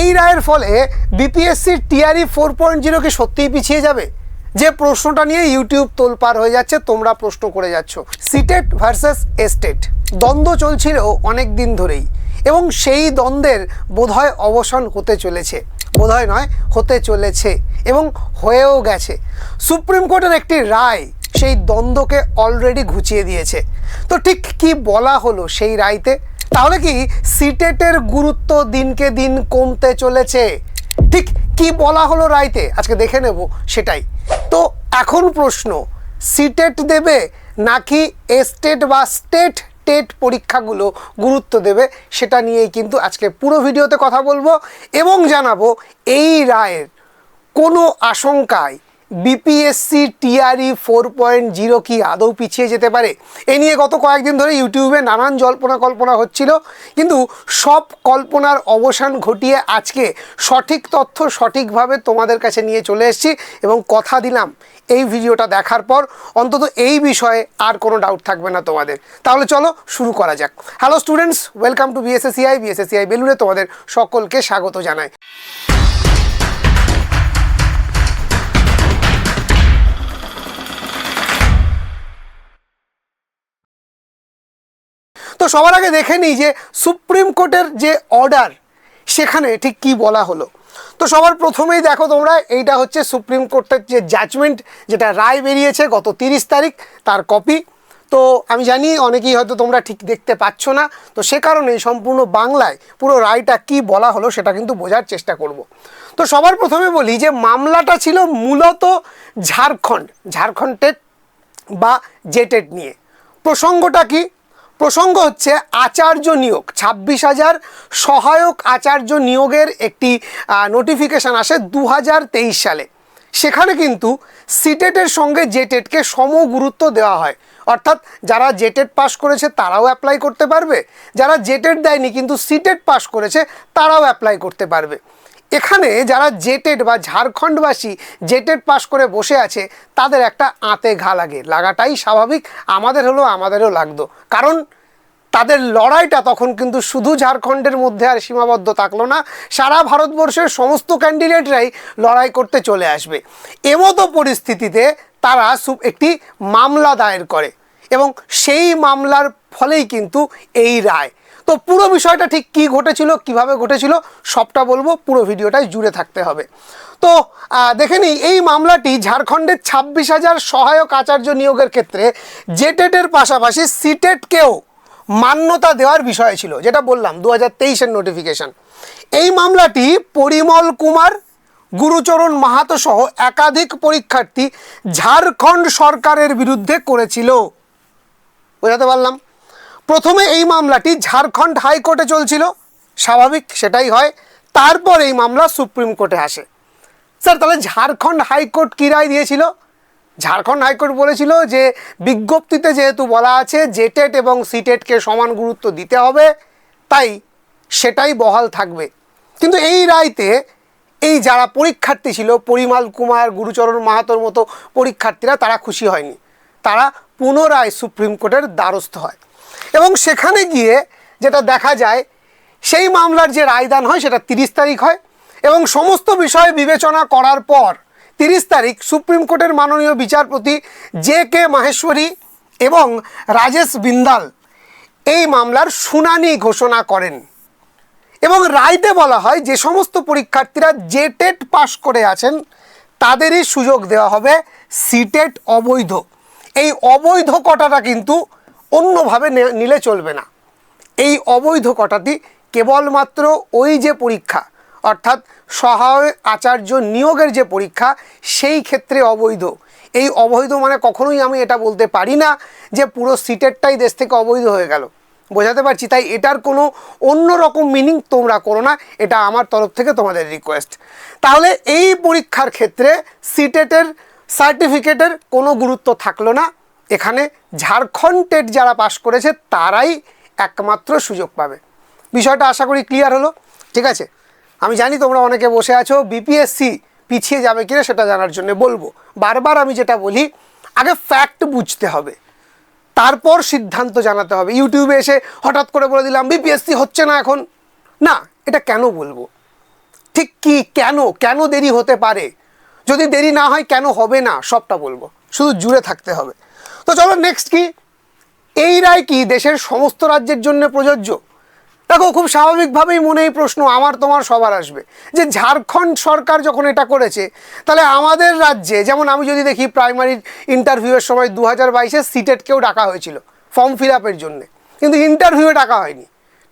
এই রায়ের ফলে বিপিএসসির টিআরই ফোর পয়েন্ট জিরো কি সত্যিই পিছিয়ে যাবে? যে প্রশ্নটা নিয়ে ইউটিউব তোলপার হয়ে যাচ্ছে, তোমরা প্রশ্ন করে যাচ্ছ। CTET versus STET. দ্বন্দ্ব চলছিল অনেক দিন ধরেই, এবং সেই দ্বন্দ্বের বোধহয় অবসান হতে চলেছে। বোধহয় নয়, হতে চলেছে, এবং হয়েও গেছে। সুপ্রিম কোর্টের একটি রায় সেই দ্বন্দ্বকে অলরেডি ঘুচিয়ে দিয়েছে। তো ঠিক কি বলা হলো সেই রায়তে? তাহলে কি সিটেটের গুরুত্ব দিনকে দিন কমতে চলেছে? ঠিক কি বলা হলো রাইতে? আজকে দেখে নেব সেটাই। তো এখন প্রশ্ন, সিটেট দেবে নাকি এস্টেট বা স্টেট টেট পরীক্ষাগুলো গুরুত্ব দেবে সেটা নিয়েই কিন্তু আজকে পুরো ভিডিওতে কথা বলব এবং জানাব এই রায়ের কোনো আশঙ্কায় BPSC TRE four point zero কি আদৌ পিছিয়ে যেতে পারে? এ নিয়ে গত কয়েকদিন ধরে ইউটিউবে নানান জল্পনা কল্পনা হচ্ছিল, কিন্তু সব কল্পনার অবসান ঘটিয়ে আজকে সঠিক তথ্য সঠিকভাবে তোমাদের কাছে নিয়ে চলে এসেছি এবং কথা দিলাম এই ভিডিওটা দেখার পর অন্তত এই বিষয়ে আর কোনো ডাউট থাকবে না তোমাদের। তাহলে চলো শুরু করা যাক। Hello students welcome to BSACI BSACI বেলুড়ে তোমাদের সকলকে স্বাগত জানাই। তো সবার আগে দেখে নিই যে সুপ্রিম কোর্টের যে অর্ডার, সেখানে ঠিক কি বলা হলো। তো সবার প্রথমেই দেখো তোমরা, এইটা হচ্ছে সুপ্রিম কোর্টের যে জাজমেন্ট যেটা রায় বেরিয়েছে গত তিরিশ তারিখ, তার কপি তো আমি জানি অনেকেই হয়তো তোমরা ঠিক দেখতে পাচ্ছ না, তো সে কারণেই সম্পূর্ণ বাংলায় পুরো রায়টা কি বলা হলো সেটা কিন্তু বোঝার চেষ্টা করব। তো সবার প্রথমে বলি যে মামলাটা ছিল মূলত ঝাড়খণ্ড ঝাড়খণ্ড টেট বা জেটেড নিয়ে। প্রসঙ্গটা কি? প্রসঙ্গ হচ্ছে আচার্য নিয়োগ। ছাব্বিশ হাজার সহায়ক আচার্য নিয়োগের একটি নোটিফিকেশান আসে দু হাজার তেইশ সালে। সেখানে কিন্তু সিটেটের সঙ্গে জেটেটকে সম গুরুত্ব দেওয়া হয়। অর্থাৎ যারা জেটেট পাস করেছে তারাও অ্যাপ্লাই করতে পারবে, যারা জেটেট দেয়নি কিন্তু সিটেট পাস করেছে তারাও অ্যাপ্লাই করতে পারবে। এখানে যারা জেটেড বা ঝাড়খণ্ডবাসী জেটেড পাস করে বসে আছে, তাদের একটা আঁতে ঘা লাগে। লাগাটাই স্বাভাবিক, আমাদের হলো আমাদেরও লাগতো। কারণ তাদের লড়াইটা তখন কিন্তু শুধু ঝাড়খণ্ডের মধ্যে আর সীমাবদ্ধ থাকল না, সারা ভারতবর্ষের সমস্ত ক্যান্ডিডেটরাই লড়াই করতে চলে আসবে। এমতো পরিস্থিতিতে তারা একটি মামলা দায়ের করে এবং সেই মামলার ফলেই কিন্তু এই রায়। তো পুরো বিষয়টা ঠিক কি ঘটেছিল, কীভাবে ঘটেছিল, সবটা বলব, পুরো ভিডিওটাই জুড়ে থাকতে হবে। তো দেখে নিই, এই মামলাটি ঝাড়খণ্ডের ছাব্বিশ হাজার সহায়ক আচার্য নিয়োগের ক্ষেত্রে জেটেটের পাশাপাশি সিটেটকেও মান্যতা দেওয়ার বিষয় ছিল, যেটা বললাম দু হাজার তেইশের নোটিফিকেশান এই মামলাটি পরিমল কুমার, গুরুচরণ মাহাতো সহ একাধিক পরীক্ষার্থী ঝাড়খণ্ড সরকারের বিরুদ্ধে করেছিল। বোঝাতে পারলাম? প্রথমে এই মামলাটি ঝাড়খণ্ড হাইকোর্টে চলছিল। স্বাভাবিক সেটাই হয়, তারপর এই মামলা সুপ্রিম কোর্টে আসে। স্যার, তাহলে ঝাড়খণ্ড হাইকোর্ট কী রায় দিয়েছিল? ঝাড়খণ্ড হাইকোর্ট বলেছিল যে বিজ্ঞপ্তিতে যেহেতু বলা আছে জেটেট এবং সিটেটকে সমান গুরুত্ব দিতে হবে, তাই সেটাই বহাল থাকবে। কিন্তু এই রায়তে এই যারা পরীক্ষার্থী ছিল, পরিমাল কুমার, গুরুচরণ মাহাতোর মতো পরীক্ষার্থীরা, তারা খুশি হয়নি। তারা পুনরায় সুপ্রিম কোর্টের দ্বারস্থ হয়। এবং সেখানে গিয়ে যেটা দেখা যায়, সেই মামলার যে রায়দান হয় সেটা তিরিশ তারিখ হয় এবং সমস্ত বিষয় বিবেচনা করার পর তিরিশ তারিখ সুপ্রিম কোর্টের মাননীয় বিচারপতি জে কে মাহেশ্বরী এবং রাজেশ বিন্দাল এই মামলার শুনানি ঘোষণা করেন। এবং রায়তে বলা হয়, যে সমস্ত পরীক্ষার্থীরা যে টেট পাশ করে আছেন, তাদেরই সুযোগ দেওয়া হবে সিটেট অবৈধ। এই অবৈধ কটাটা কিন্তু অন্যভাবে নিলে চলবে না। এই অবৈধ কটাটি কেবলমাত্র ওই যে পরীক্ষা, অর্থাৎ সহায়ক আচার্য নিয়োগের যে পরীক্ষা, সেই ক্ষেত্রে অবৈধ। এই অবৈধ মানে কখনোই আমি এটা বলতে পারি না যে পুরো সিটেরটাই দেশ থেকে অবৈধ হয়ে গেল। বোঝাতে পারছি? তাই এটার কোনো অন্য রকম মিনিং তোমরা করো না, এটা আমার তরফ থেকে তোমাদের রিকোয়েস্ট তাহলে এই পরীক্ষার ক্ষেত্রে সিটেটের সার্টিফিকেটের কোনো গুরুত্ব থাকল না। এখানে ঝাড়খণ্ড টেট যারা পাশ করেছে, তারাই একমাত্র সুযোগ পাবে। বিষয়টা আশা করি ক্লিয়ার হলো, ঠিক আছে? আমি জানি তোমরা অনেকে বসে আছো বিপিএসসি পিছিয়ে যাবে কিনা সেটা জানার জন্য বলব। বারবার আমি যেটা বলি, আগে ফ্যাক্ট বুঝতে হবে। তারপর সিদ্ধান্ত জানাতে হবে। ইউটিউবে এসে হঠাৎ করে বলে দিলাম বিপিএসসি হচ্ছে না এখন। না, এটা কেন বলব? ঠিক কি, কেন? কেন দেরি হতে পারে? যদি দেরি না হয়, কেন হবে না? সবটা বলব। শুধু জুড়ে থাকতে হবে। তো চলো নেক্সট কি? এই রায় কি দেশের সমস্ত রাজ্যের জন্য প্রযোজ্য? দেখো, খুব স্বাভাবিকভাবেই মনে এই প্রশ্ন আমার, তোমার, সবার আসবে। যে ঝাড়খণ্ড সরকার যখন এটা করেছে, তাহলে আমাদের রাজ্যে, যেমন আমি যদি দেখি প্রাইমারি ইন্টারভিউয়ের সময় দু হাজার বাইশে সিটেটকেও ডাকা হয়েছিল ফর্ম ফিল আপের জন্যে। কিন্তু ইন্টারভিউয়ে ডাকা হয়নি,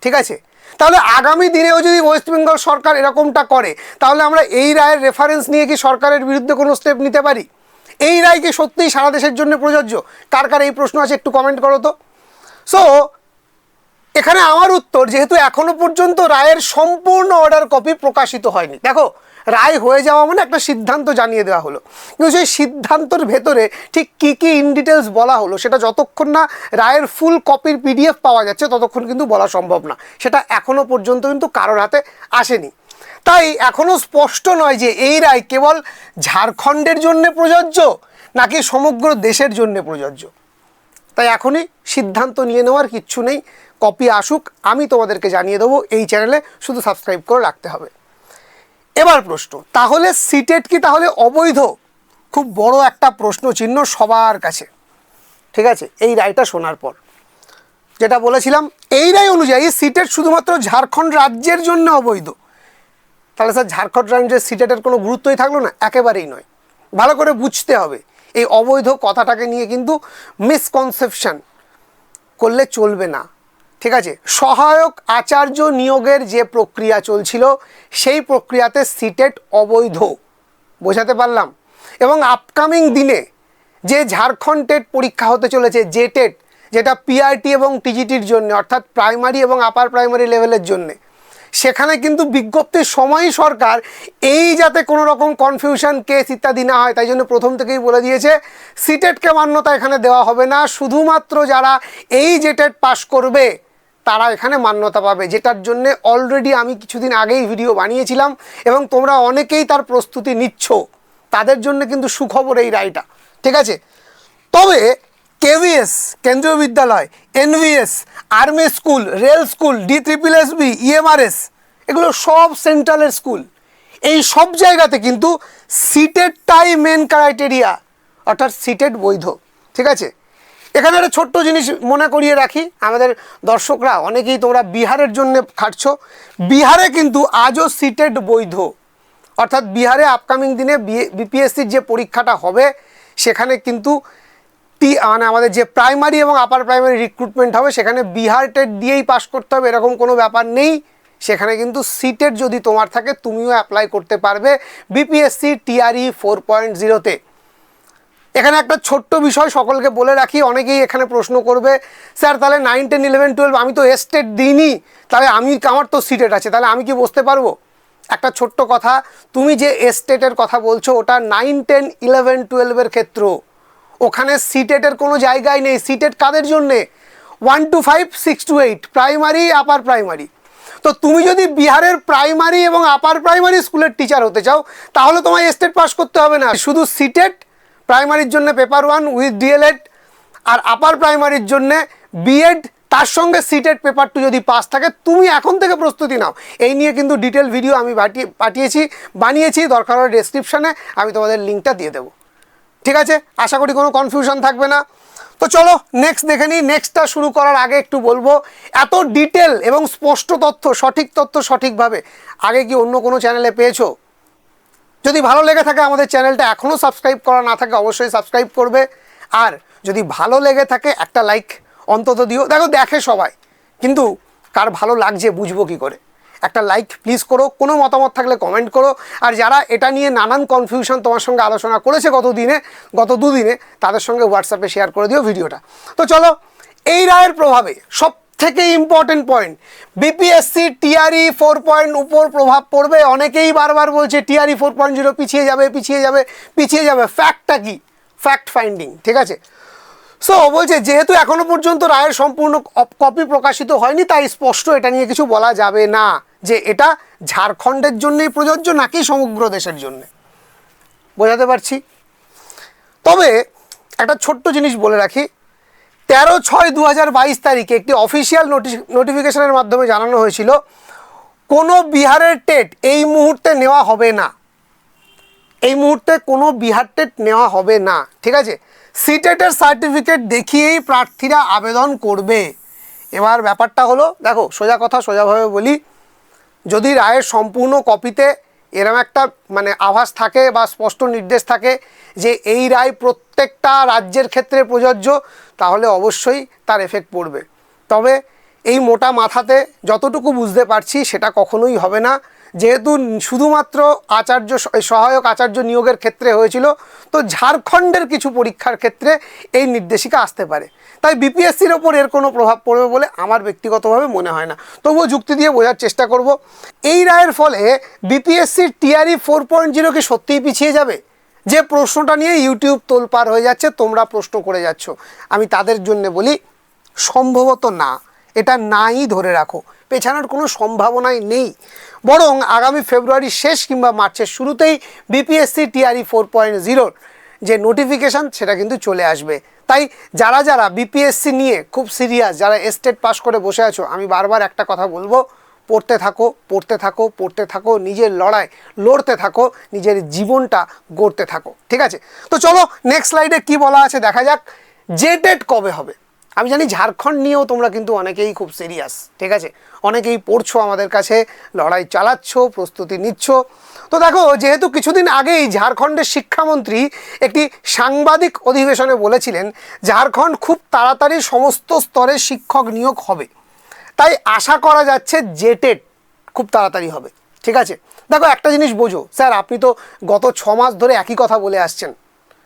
ঠিক আছে? তাহলে আগামী দিনেও যদি ওয়েস্ট বেঙ্গল সরকার এরকমটা করে, তাহলে আমরা এই রায়ের রেফারেন্স নিয়ে কি সরকারের বিরুদ্ধে কোনো স্টেপ নিতে পারি? এই রায় কি সত্যিই সারা দেশের জন্য প্রযোজ্য? কার কার এই প্রশ্ন আছে একটু কমেন্ট করো তো। সো এখানে আমার উত্তর, যেহেতু এখনও পর্যন্ত রায়ের সম্পূর্ণ অর্ডার কপি প্রকাশিত হয়নি। দেখো, রায় হয়ে যাওয়া মানে একটা সিদ্ধান্ত জানিয়ে দেওয়া হলো। কিন্তু সেই সিদ্ধান্তর ভেতরে ঠিক কী কী ইন ডিটেলস বলা হলো, সেটা যতক্ষণ না রায়ের ফুল কপির পিডিএফ পাওয়া যাচ্ছে, ততক্ষণ কিন্তু বলা সম্ভব না। সেটা এখনও পর্যন্ত কিন্তু কারোর হাতে আসেনি। তাই এখনও স্পষ্ট নয় যে এই রায় কেবল ঝাড়খণ্ডের জন্য প্রযোজ্য নাকি সমগ্র দেশের জন্য প্রযোজ্য। তাই এখনই সিদ্ধান্ত নিয়ে নেওয়ার কিচ্ছু নেই। কপি আসুক, আমি তোমাদেরকে জানিয়ে দেবো, এই চ্যানেলে শুধু সাবস্ক্রাইব করে রাখতে হবে। এবার প্রশ্ন, তাহলে সিটেট কি তাহলে অবৈধ? খুব বড় একটা প্রশ্ন চিহ্ন সবার কাছে। ঠিক আছে, এই রায়টা শোনার পর। যেটা বলেছিলাম, এই রায় অনুযায়ী সিটেট শুধুমাত্র ঝাড়খণ্ড রাজ্যের জন্য অবৈধ। তাহলে স্যার, ঝাড়খণ্ড রাজ্যের সিটেটের কোনো গুরুত্বই থাকল না? একেবারেই নয়। ভালো করে বুঝতে হবে। এই অবৈধ কথাটাকে নিয়ে কিন্তু মিসকনসেপশন করলে চলবে না। ঠিক আছে? সহায়ক আচার্য নিয়োগের যে প্রক্রিয়া চলছিল, সেই প্রক্রিয়াতে সিটেট অবৈধ। বোঝাতে পারলাম? এবং আপকামিং দিনে যে ঝাড়খণ্ড টেট পরীক্ষা হতে চলেছে যে টেট, যেটা পিআরটি এবং টিজিটির জন্য, অর্থাৎ প্রাইমারি এবং আপার প্রাইমারি লেভেলের জন্যে সেখানে কিন্তু বিজ্ঞপ্তির সময়ই সরকার এই যাতে কোনো রকম কনফিউশন কেস ইত্যাদি না হয়, তাই জন্য প্রথম থেকেই বলে দিয়েছে, সিটেটকে মান্যতা এখানে দেওয়া হবে না, শুধুমাত্র যারা এই জেটেট পাশ করবে, তারা এখানে মান্যতা পাবে, যেটার জন্য অলরেডি আমি কিছুদিন আগেই ভিডিও বানিয়েছিলাম, এবং তোমরা অনেকেই তার প্রস্তুতি নিচ্ছ, তাদের জন্য কিন্তু সুখবর এই রায়টা, ঠিক আছে? তবে কেভিএস, কেন্দ্রীয় বিদ্যালয়, NVS, army school, rail school, D triple S B, EMRS, এগুলো সব সেন্ট্রালের স্কুল। এই সব জায়গাতে কিন্তু সিটেডটাই মেন ক্রাইটেরিয়া, অর্থাৎ সিটেড বৈধ, ঠিক আছে? এখানে একটা ছোট্ট জিনিস মনে করিয়ে রাখি, আমাদের দর্শকরা, অনেকেই তোমরা বিহারের জন্য খাটছো। বিহারে কিন্তু আজও সিটেড বৈধ, অর্থাৎ বিহারে আপকামিং দিনে বিপিএসসির যে পরীক্ষাটা হবে, সেখানে কিন্তু টি মানে আমাদের যে প্রাইমারি এবং আপার প্রাইমারি রিক্রুটমেন্ট হবে, সেখানে বিহার টেট দিয়েই পাস করতে হবে, এরকম কোনো ব্যাপার নেই। সেখানে কিন্তু সিটের যদি তোমার থাকে, তুমিও অ্যাপ্লাই করতে পারবে বিপিএসসি টিআরই ফোর পয়েন্ট জিরোতে এখানে একটা ছোট্ট বিষয় সকলকে বলে রাখি, অনেকেই এখানে প্রশ্ন করবে, স্যার, তাহলে নাইন টেন ইলেভেন টুয়েলভ আমি তো এস্টেট দিইনি, তাহলে আমি, আমার তো সিটেট আছে, তাহলে আমি কি বসতে পারব? একটা ছোট্ট কথা, তুমি যে এস্টেটের কথা বলছো, ওটা নাইন টেন ইলেভেন টুয়েলভের ক্ষেত্র। ওখানে সিটেটের কোনো জায়গায় নেই। সিটেট কাদের জন্যে? One two five six two eight primary upper primary তো তুমি যদি বিহারের প্রাইমারি এবং আপার প্রাইমারি স্কুলের টিচার হতে চাও, তাহলে তোমায় এস্টেট পাস করতে হবে না। শুধু সিটেট প্রাইমারির জন্য পেপার ওয়ান উইথ ডিএলএড আর আপার প্রাইমারির জন্য বিএড তার সঙ্গে সিটেড পেপার টু যদি পাস থাকে, তুমি এখন থেকে প্রস্তুতি নাও। এই নিয়ে কিন্তু ডিটেল ভিডিও আমি পাঠিয়ে পাঠিয়েছি, বানিয়েছি, দরকার হলে ডেসক্রিপশানে আমি তোমাদের লিঙ্কটা দিয়ে দেবো। ঠিক আছে? আশা করি কোনো কনফিউশন থাকবে না। তো চলো নেক্সট দেখে নিই। নেক্সটটা শুরু করার আগে একটু বলব, এত ডিটেল এবং স্পষ্ট তথ্য, সঠিক তথ্য সঠিকভাবে আগে কি অন্য কোনো চ্যানেলে পেয়েছ? যদি ভালো লেগে থাকে আমাদের চ্যানেলটা এখনও সাবস্ক্রাইব করা না থাকে, অবশ্যই সাবস্ক্রাইব করবে। আর যদি ভালো লেগে থাকে, একটা লাইক অন্তত দিও। দেখো, দেখে সবাই। কিন্তু কার ভালো লাগছে বুঝব কী করে? একটা লাইক প্লিজ করো, কোনো মতামত থাকলে কমেন্ট করো। আর যারা এটা নিয়ে নানান কনফিউশন তোমার সঙ্গে আলোচনা করেছে গত দিনে গত দুদিনে, তাদের সঙ্গে হোয়াটসঅ্যাপে শেয়ার করে দিও ভিডিওটা তো চলো, এই রায়ের প্রভাবে সব থেকে important point BPSC TRE four point উপর প্রভাব পড়বে। অনেকেই বারবার বলছে টিআরই ফোর পয়েন্ট জিরো পিছিয়ে যাবে পিছিয়ে যাবে পিছিয়ে যাবে। ফ্যাক্টটা কি? ফ্যাক্ট ফাইন্ডিং ঠিক আছে? সো বলছে, যেহেতু এখনও পর্যন্ত রায়ের সম্পূর্ণ কপি প্রকাশিত হয়নি, তাই স্পষ্ট এটা নিয়ে কিছু বলা যাবে না। যে এটা ঝাড়খণ্ডের জন্যই প্রযোজ্য নাকি সমগ্র দেশের জন্য? বোঝাতে পারছি? তবে একটা ছোট্ট জিনিস বলে রাখি, তেরো ছয় দু হাজার তারিখে একটি অফিসিয়াল নোটিশ, নোটিফিকেশনের মাধ্যমে জানানো হয়েছিল, কোনো বিহারের টেট এই মুহূর্তে নেওয়া হবে না। এই মুহূর্তে কোনো বিহার টেট নেওয়া হবে না, ঠিক আছে? সিটেটের সার্টিফিকেট দেখিয়েই প্রার্থীরা আবেদন করবে। এবার ব্যাপারটা হলো, দেখো, সোজা কথা সোজাভাবে বলি যদি রায়ের সম্পূর্ণ কপিতে এরম একটা মানে আভাস থাকে বা স্পষ্ট নির্দেশ থাকে যে এই রায় প্রত্যেকটা রাজ্যের ক্ষেত্রে প্রযোজ্য, তাহলে অবশ্যই তার এফেক্ট পড়বে। তবে এই মোটা মাথাতে যতটুকু বুঝতে পারছি সেটা কখনোই হবে না। যেহেতু শুধুমাত্র আচার্য সহায়ক আচার্য নিয়োগের ক্ষেত্রে হয়েছিল, তো ঝাড়খণ্ডের কিছু পরীক্ষার ক্ষেত্রে এই নির্দেশিকা আসতে পারে। তাই বিপিএসসির ওপর এর কোনো প্রভাব পড়বে বলে আমার ব্যক্তিগতভাবে মনে হয় না। তবুও যুক্তি দিয়ে বোঝার চেষ্টা করব। এই রায়ের ফলে বিপিএসসির টিআরই ফোর পয়েন্ট জিরো কি সত্যিই পিছিয়ে যাবে? যে প্রশ্নটা নিয়ে ইউটিউব তোলপার হয়ে যাচ্ছে, তোমরা প্রশ্ন করে যাচ্ছ। আমি তাদের জন্য বলি, সম্ভবত না। এটা নাই ধরে রাখো। পেছানোর কোনো সম্ভাবনাই নেই। বরং আগামী ফেব্রুয়ারি শেষ কিংবা মার্চের শুরুতেই বিপিএসসি টিআরই ফোর পয়েন্ট জিরোর যে নোটিফিকেশান, সেটা কিন্তু চলে আসবে। তাই যারা যারা বিপিএসসি নিয়ে খুব সিরিয়াস, যারা স্টেট পাস করে বসে আছো, আমি বারবার একটা কথা বলব, পড়তে থাকো পড়তে থাকো পড়তে থাকো, নিজের লড়াই, লড়তে থাকো, নিজের জীবনটা গড়তে থাকো, ঠিক আছে? তো চলো নেক্সট স্লাইডে কি বলা আছে দেখা যাক ডেট কবে হবে? আমি জানি ঝাড়খণ্ড নিয়েও তোমরা কিন্তু অনেকেই খুব সিরিয়াস ঠিক আছে? অনেকেই পড়ছো আমাদের কাছে, লড়াই চালাচ্ছ, প্রস্তুতি নিচ্ছ। তো দেখো, যেহেতু কিছুদিন আগেই ঝাড়খণ্ডের শিক্ষামন্ত্রী একটি সাংবাদিক অধিবেশনে বলেছিলেন, ঝাড়খণ্ড খুব তাড়াতাড়ি সমস্ত স্তরে শিক্ষক নিয়োগ হবে। তাই আশা করা যাচ্ছে জেটেড খুব তাড়াতাড়ি হবে। ঠিক আছে? দেখো, একটা জিনিস বোঝো, স্যার, আপনি তো গত ছ মাস ধরে একই কথা বলে আসছেন।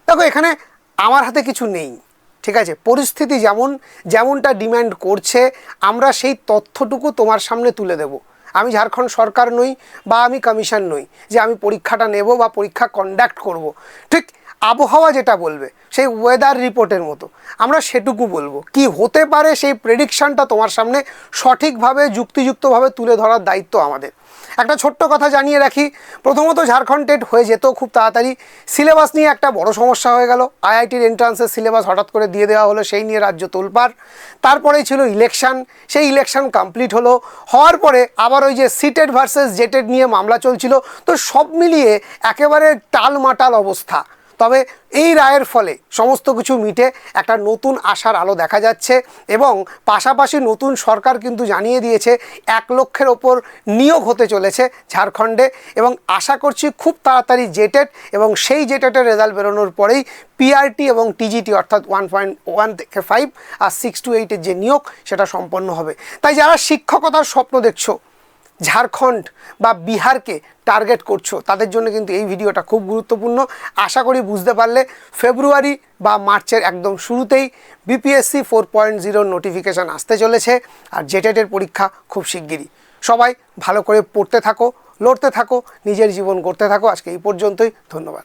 দেখো, এখানে আমার হাতে কিছু নেই। ঠিক আছে? পরিস্থিতি যেমন, যেমনটা ডিম্যান্ড করছে, আমরা সেই তথ্যটুকু তোমার সামনে তুলে দেব। আমি ঝাড়খণ্ড সরকার নই বা আমি কমিশন নই যে আমি পরীক্ষাটা নেব বা পরীক্ষা কন্ডাক্ট করব। ঠিক আবহাওয়া যেটা বলবে, সেই ওয়েদার রিপোর্টের মতো। আমরা সেটুকু বলব। কি হতে পারে সেই প্রেডিকশানটা তোমার সামনে সঠিকভাবে, যুক্তিযুক্তভাবে তুলে ধরার দায়িত্ব আমাদের। একটা ছোট্ট কথা জানিয়ে রাখি, প্রথমত ঝাড়খণ্ড টেট হয়ে যেত খুব তাড়াতাড়ি। সিলেবাস নিয়ে একটা বড় সমস্যা হয়ে গেল। আইআইটির এন্ট্রান্সের সিলেবাস হঠাৎ করে দিয়ে দেওয়া হলো, সেই নিয়ে রাজ্য তোলপাড়। তারপরেই ছিল ইলেকশন সেই ইলেকশন কমপ্লিট হলো। হওয়ার পরে আবার ওই যে সিটেড ভার্সেস জেটেড নিয়ে মামলা চলছিল। তো সব মিলিয়ে একেবারে টালমাটাল অবস্থা। তবে এই রায়ের ফলে সমস্ত কিছু মিটে একটা নতুন আশার আলো দেখা যাচ্ছে এবং পাশাপাশি নতুন সরকার কিন্তু জানিয়ে দিয়েছে এক লক্ষের ওপর নিয়োগ হতে চলেছে ঝাড়খণ্ডে এবং আশা করছি খুব তাড়াতাড়ি জেটেড এবং সেই জেটেটের রেজাল্ট বেরোনোর পরেই পিআরটি এবং টিজিটি অর্থাৎ ওয়ান পয়েন্ট ওয়ান থেকে ফাইভ আর সিক্স টু এইটের যে নিয়োগ সেটা সম্পন্ন হবে। তাই যারা শিক্ষকতার স্বপ্ন দেখছ ঝাড়খণ্ড বা বিহারকে টার্গেট করছ, তাদের জন্য কিন্তু এই ভিডিওটা খুব গুরুত্বপূর্ণ। আশা করি বুঝতে পারলে ফেব্রুয়ারি বা মার্চের একদম শুরুতেই বিপিএসসি ফোর পয়েন্ট জিরোর নোটিফিকেশান আসতে চলেছে আর জেটেটের পরীক্ষা খুব শিগগিরই। সবাই ভালো করে পড়তে থাকো, লড়তে থাকো, নিজের জীবন করতে থাকো। আজকে এই পর্যন্তই, ধন্যবাদ।